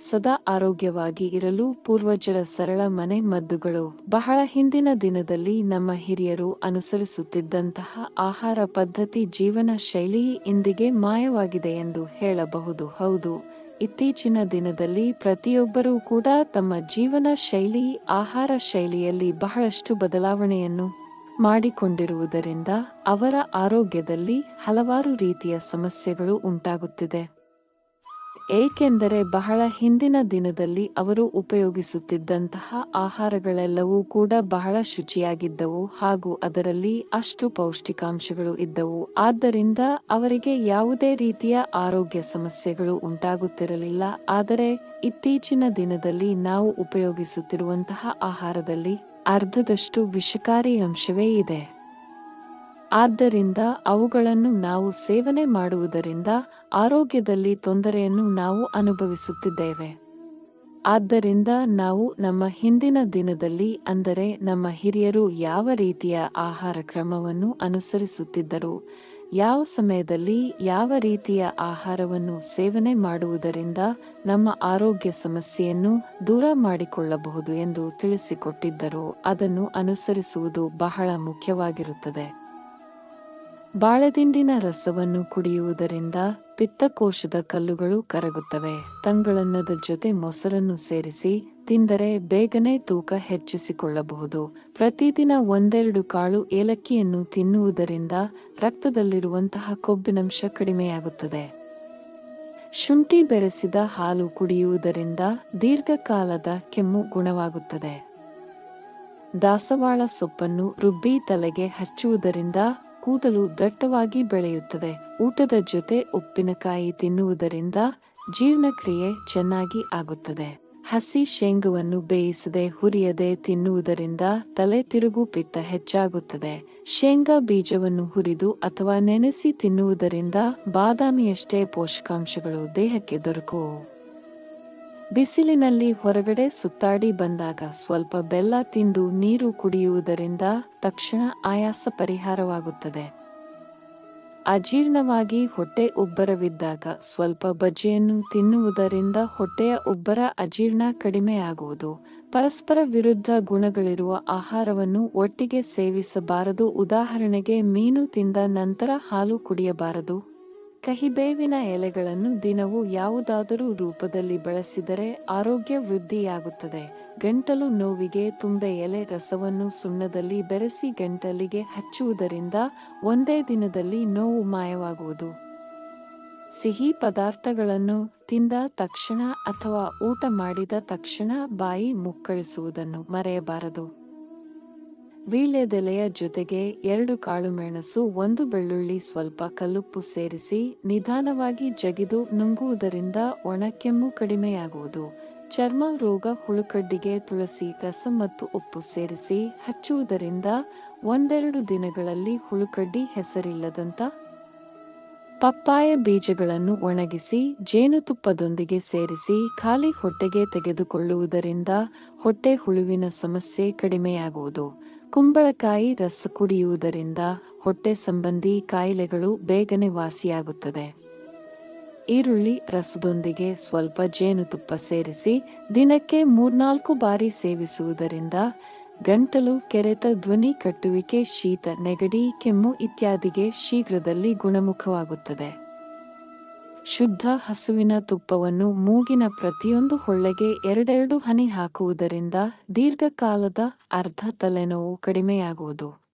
ಸದಾ ಆರೋಗ್ಯವಾಗಿ ಇರಲು ಪೂರ್ವಜರ ಸರಳ ಮನೆ ಮದ್ದುಗಳು. ಬಹಳ ಹಿಂದಿನ ದಿನದಲ್ಲಿ ನಮ್ಮ ಹಿರಿಯರು ಅನುಸರಿಸುತ್ತಿದ್ದಂತಹ ಆಹಾರ ಪದ್ಧತಿ ಜೀವನ ಶೈಲಿ ಇಂದಿಗೆ ಮಾಯವಾಗಿದೆ ಎಂದು ಹೇಳಬಹುದು. ಹೌದು, ಇತ್ತೀಚಿನ ದಿನದಲ್ಲಿ ಪ್ರತಿಯೊಬ್ಬರೂ ಕೂಡ ತಮ್ಮ ಜೀವನ ಶೈಲಿ, ಆಹಾರ ಶೈಲಿಯಲ್ಲಿ ಬಹಳಷ್ಟು ಬದಲಾವಣೆಯನ್ನು ಮಾಡಿಕೊಂಡಿರುವುದರಿಂದ ಅವರ ಆರೋಗ್ಯದಲ್ಲಿ ಹಲವಾರು ರೀತಿಯ ಸಮಸ್ಯೆಗಳು ಉಂಟಾಗುತ್ತಿದೆ. ಏಕೆಂದರೆ ಬಹಳ ಹಿಂದಿನ ದಿನದಲ್ಲಿ ಅವರು ಉಪಯೋಗಿಸುತ್ತಿದ್ದಂತಹ ಆಹಾರಗಳೆಲ್ಲವೂ ಕೂಡ ಬಹಳ ಶುಚಿಯಾಗಿದ್ದವು ಹಾಗೂ ಅದರಲ್ಲಿ ಅಷ್ಟು ಪೌಷ್ಟಿಕಾಂಶಗಳು ಇದ್ದವು. ಆದ್ದರಿಂದ ಅವರಿಗೆ ಯಾವುದೇ ರೀತಿಯ ಆರೋಗ್ಯ ಸಮಸ್ಯೆಗಳು ಉಂಟಾಗುತ್ತಿರಲಿಲ್ಲ. ಆದರೆ ಇತ್ತೀಚಿನ ದಿನದಲ್ಲಿ ನಾವು ಉಪಯೋಗಿಸುತ್ತಿರುವಂತಹ ಆಹಾರದಲ್ಲಿ ಅರ್ಧದಷ್ಟು ವಿಷಕಾರಿ ಅಂಶವೇ ಇದೆ. ಆದ್ದರಿಂದ ಅವುಗಳನ್ನು ನಾವು ಸೇವನೆ ಮಾಡುವುದರಿಂದ ಆರೋಗ್ಯದಲ್ಲಿ ತೊಂದರೆಯನ್ನು ನಾವು ಅನುಭವಿಸುತ್ತಿದ್ದೇವೆ. ಆದ್ದರಿಂದ ನಾವು ನಮ್ಮ ಹಿಂದಿನ ದಿನದಲ್ಲಿ, ಅಂದರೆ ನಮ್ಮ ಹಿರಿಯರು ಯಾವ ರೀತಿಯ ಆಹಾರ ಕ್ರಮವನ್ನು ಅನುಸರಿಸುತ್ತಿದ್ದರು, ಯಾವ ಸಮಯದಲ್ಲಿ ಯಾವ ರೀತಿಯ ಆಹಾರವನ್ನು ಸೇವನೆ ಮಾಡುವುದರಿಂದ ನಮ್ಮ ಆರೋಗ್ಯ ಸಮಸ್ಯೆಯನ್ನು ದೂರ ಮಾಡಿಕೊಳ್ಳಬಹುದು ಎಂದು ತಿಳಿಸಿಕೊಟ್ಟಿದ್ದರು, ಅದನ್ನು ಅನುಸರಿಸುವುದು ಬಹಳ ಮುಖ್ಯವಾಗಿರುತ್ತದೆ. ಬಾಳೆದಿಂಡಿನ ರಸವನ್ನು ಕುಡಿಯುವುದರಿಂದ ಪಿತ್ತಕೋಶದ ಕಲ್ಲುಗಳು ಕರಗುತ್ತವೆ. ತಂಗಳನ್ನದ ಜೊತೆ ಮೊಸರನ್ನು ಸೇರಿಸಿ ತಿಂದರೆ ಬೇಗನೆ ತೂಕ ಹೆಚ್ಚಿಸಿಕೊಳ್ಳಬಹುದು. ಪ್ರತಿದಿನ ಒಂದೆರಡು ಕಾಳು ಏಲಕ್ಕಿಯನ್ನು ತಿನ್ನುವುದರಿಂದ ರಕ್ತದಲ್ಲಿರುವಂತಹ ಕೊಬ್ಬಿನಂಶ ಕಡಿಮೆಯಾಗುತ್ತದೆ. ಶುಂಠಿ ಬೆರೆಸಿದ ಹಾಲು ಕುಡಿಯುವುದರಿಂದ ದೀರ್ಘಕಾಲದ ಕೆಮ್ಮು ಗುಣವಾಗುತ್ತದೆ. ದಾಸವಾಳ ಸೊಪ್ಪನ್ನು ರುಬ್ಬಿ ತಲೆಗೆ ಹಚ್ಚುವುದರಿಂದ ಕೂದಲು ದಟ್ಟವಾಗಿ ಬೆಳೆಯುತ್ತದೆ. ಊಟದ ಜೊತೆ ಉಪ್ಪಿನಕಾಯಿ ತಿನ್ನುವುದರಿಂದ ಜೀರ್ಣಕ್ರಿಯೆ ಚೆನ್ನಾಗಿ ಆಗುತ್ತದೆ. ಹಸಿ ಶೇಂಗವನ್ನು ಬೇಯಿಸದೆ ಹುರಿಯದೆ ತಿನ್ನುವುದರಿಂದ ತಲೆ ತಿರುಗು ಪಿತ್ತ ಹೆಚ್ಚಾಗುತ್ತದೆ. ಶೇಂಗಾ ಬೀಜವನ್ನು ಹುರಿದು ಅಥವಾ ನೆನೆಸಿ ತಿನ್ನುವುದರಿಂದ ಬಾದಾಮಿಯಷ್ಟೇ ಪೋಷಕಾಂಶಗಳು ದೇಹಕ್ಕೆ ದೊರಕುವು ಬಿಸಿಲಿನಲ್ಲಿ ಹೊರಗಡೆ ಸುತ್ತಾಡಿ ಬಂದಾಗ ಸ್ವಲ್ಪ ಬೆಲ್ಲ ತಿಂದು ನೀರು ಕುಡಿಯುವುದರಿಂದ ತಕ್ಷಣ ಆಯಾಸ ಪರಿಹಾರವಾಗುತ್ತದೆ. ಅಜೀರ್ಣವಾಗಿ ಹೊಟ್ಟೆ ಉಬ್ಬರವಿದ್ದಾಗ ಸ್ವಲ್ಪ ಬಜ್ಜಿಯನ್ನು ತಿನ್ನುವುದರಿಂದ ಹೊಟ್ಟೆಯ ಉಬ್ಬರ ಅಜೀರ್ಣ ಕಡಿಮೆಯಾಗುವುದು. ಪರಸ್ಪರ ವಿರುದ್ಧ ಗುಣಗಳಿರುವ ಆಹಾರವನ್ನು ಒಟ್ಟಿಗೆ ಸೇವಿಸಬಾರದು. ಉದಾಹರಣೆಗೆ, ಮೀನು ತಿಂದ ನಂತರ ಹಾಲು ಕುಡಿಯಬಾರದು. ಕಹಿಬೇವಿನ ಎಲೆಗಳನ್ನು ದಿನವೂ ಯಾವುದಾದರೂ ರೂಪದಲ್ಲಿ ಬಳಸಿದರೆ ಆರೋಗ್ಯ ವೃದ್ಧಿಯಾಗುತ್ತದೆ. ಗಂಟಲು ನೋವಿಗೆ ತುಂಬೆ ಎಲೆ ರಸವನ್ನು ಸುಣ್ಣದಲ್ಲಿ ಬೆರೆಸಿ ಗಂಟಲಿಗೆ ಹಚ್ಚುವುದರಿಂದ ಒಂದೇ ದಿನದಲ್ಲಿ ನೋವು ಮಾಯವಾಗುವುದು. ಸಿಹಿ ಪದಾರ್ಥಗಳನ್ನು ತಿಂದ ತಕ್ಷಣ ಅಥವಾ ಊಟ ಮಾಡಿದ ತಕ್ಷಣ ಬಾಯಿ ಮುಕ್ಕಳಿಸುವುದನ್ನು ಮರೆಯಬಾರದು. ವೀಳ್ಯದೆಲೆಯ ಜೊತೆಗೆ ಎರಡು ಕಾಳು ಮೆಣಸು, ಒಂದು ಬೆಳ್ಳುಳ್ಳಿ ಸ್ವಲ್ಪ ಕಲ್ಲುಪ್ಪು ಸೇರಿಸಿ ನಿಧಾನವಾಗಿ ಜಗಿದು ನುಂಗುವುದರಿಂದ ಒಣಕೆಮ್ಮು ಕಡಿಮೆಯಾಗುವುದು. ಚರ್ಮ ರೋಗ ಹುಳುಕಡ್ಡಿಗೆ ತುಳಸಿ, ರಸ ಮತ್ತು ಉಪ್ಪು ಸೇರಿಸಿ ಹಚ್ಚುವುದರಿಂದ ಒಂದೆರಡು ದಿನಗಳಲ್ಲಿ ಹುಳುಕಡ್ಡಿ ಹೆಸರಿಲ್ಲದಂತ ಪಪ್ಪಾಯ ಬೀಜಗಳನ್ನು ಒಣಗಿಸಿ ಜೇನುತುಪ್ಪದೊಂದಿಗೆ ಸೇರಿಸಿ ಖಾಲಿ ಹೊಟ್ಟೆಗೆ ತೆಗೆದುಕೊಳ್ಳುವುದರಿಂದ ಹೊಟ್ಟೆ ಹುಳುವಿನ ಸಮಸ್ಯೆ ಕಡಿಮೆಯಾಗುವುದು. ಕುಂಬಳಕಾಯಿ ರಸ ಕುಡಿಯುವುದರಿಂದ ಹೊಟ್ಟೆ ಸಂಬಂಧಿ ಕಾಯಿಲೆಗಳು ಬೇಗನೆ ವಾಸಿಯಾಗುತ್ತದೆ. ಈರುಳ್ಳಿ ರಸದೊಂದಿಗೆ ಸ್ವಲ್ಪ ಜೇನುತುಪ್ಪ ಸೇರಿಸಿ ದಿನಕ್ಕೆ ಮೂರ್ನಾಲ್ಕು ಬಾರಿ ಸೇವಿಸುವುದರಿಂದ ಗಂಟಲು, ಕೆರೆತ, ಧ್ವನಿ ಕಟ್ಟುವಿಕೆ, ಶೀತ, ನೆಗಡಿ, ಕೆಮ್ಮು ಇತ್ಯಾದಿಗೆ ಶೀಘ್ರದಲ್ಲಿ ಗುಣಮುಖವಾಗುತ್ತದೆ. ಶುದ್ಧ ಹಸುವಿನ ತುಪ್ಪವನ್ನು ಮೂಗಿನ ಪ್ರತಿಯೊಂದು ಹೊಳ್ಳೆಗೆ ಎರಡೆರಡು ಹನಿ ಹಾಕುವುದರಿಂದ ದೀರ್ಘಕಾಲದ ಅರ್ಧ ತಲೆನೋವು ಕಡಿಮೆಯಾಗುವುದು.